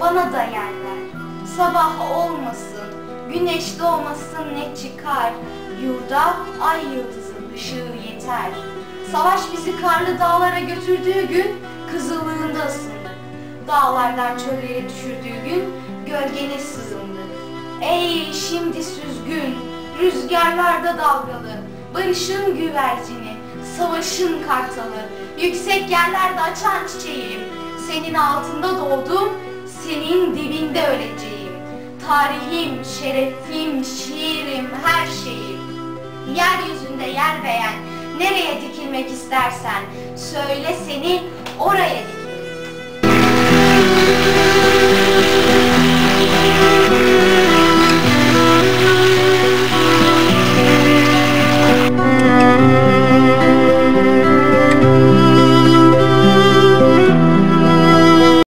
bana da yerler. Sabah olmasın, güneş doğmasın ne çıkar, yurda ay yıldızın ışığı yeter. Savaş bizi karlı dağlara götürdüğü gün kızıllığında ısındık. Dağlardan çöllere düşürdüğü gün gölgene sızındık. Ey şimdi süzgün, rüzgarlarda dalgalı, barışın güvercini, savaşın kartalı, yüksek yerlerde açan çiçeğim. Senin altında doğdum, senin dibinde öleceğim. Tarihim, şerefim, şiirim, her şeyim. Yeryüzünde yer beğen, nereye dikilmek istersen, söyle seni oraya dikelim.